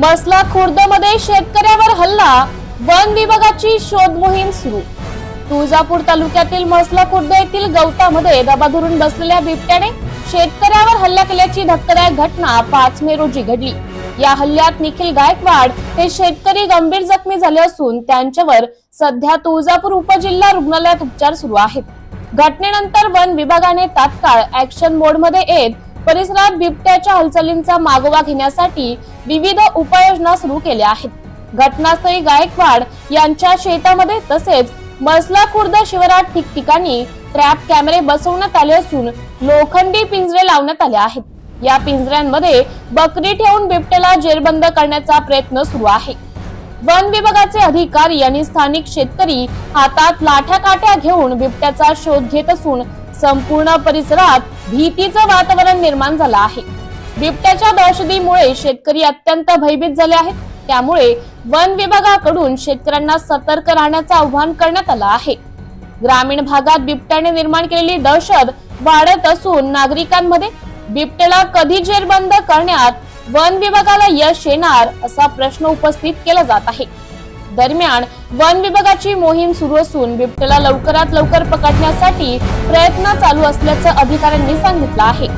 मसला खुर्दमध्ये शेतकऱ्यावर हल्ला. वन विभागाची शोध मोहीम सुरू. तुळजापूर तालुक्यातील मसला खुर्द येथील गवतामध्ये दबा धरून बसलेल्या बिबट्याने शेतकऱ्यावर हल्ला केल्याची धक्कादायक घटना पाच मे रोजी घडली. या हल्ल्यात निखिल गायकवाड हे शेतकरी गंभीर जखमी झाले असून त्यांच्यावर सध्या तुळजापूर उपजिल्हा रुग्णालयात उपचार सुरू आहेत. घटनेनंतर वन विभागाने तात्काळ ऍक्शन मोडमध्ये येत परिसरात बिबट्याच्या हालचालींचा मागोवा घेण्यासाठी विविध उपाययोजना सुरू केल्या आहेत. घटनास्थळी गायकवाड यांच्या शेतामध्ये तसेच मसला खुर्द शिवारात ठिकठिकाणी ट्रॅप कॅमेरे बसवण्यात आले असून लोखंडी पिंजरे लावण्यात आले आहेत. या पिंजऱ्यांमध्ये बकरी ठेवून बिबट्याला जेरबंद करण्याचा प्रयत्न सुरू आहे. वन विभागाचे अधिकारी यांनी स्थानिक शेतकरी हातात लाठ्या काठ्या घेऊन बिबट्याचा शोध घेत असून संपूर्ण परिसरात भीतीचं वातावरण निर्माण झालं आहे. बिबट्याच्या दहशतीमुळे शेतकरी अत्यंत भयभीत झाले आहेत. त्यामुळे वन विभागाकडून शेतकऱ्यांना सतर्क राहण्याचं आव्हान करण्यात आलं आहे. ग्रामीण भागात बिबट्याने निर्माण केलेली दहशत वाढत असून नागरिकांमध्ये बिबट्याला कधी जेरबंद करण्यात वन विभागाला यश येणार असा प्रश्न उपस्थित केला जात आहे. दरम्यान वन विभागाची मोहीम सुरू असून बिबट्याला लवकरात लवकर पकडण्यासाठी प्रयत्न चालू असल्याचं अधिकाऱ्यांनी सांगितलं आहे.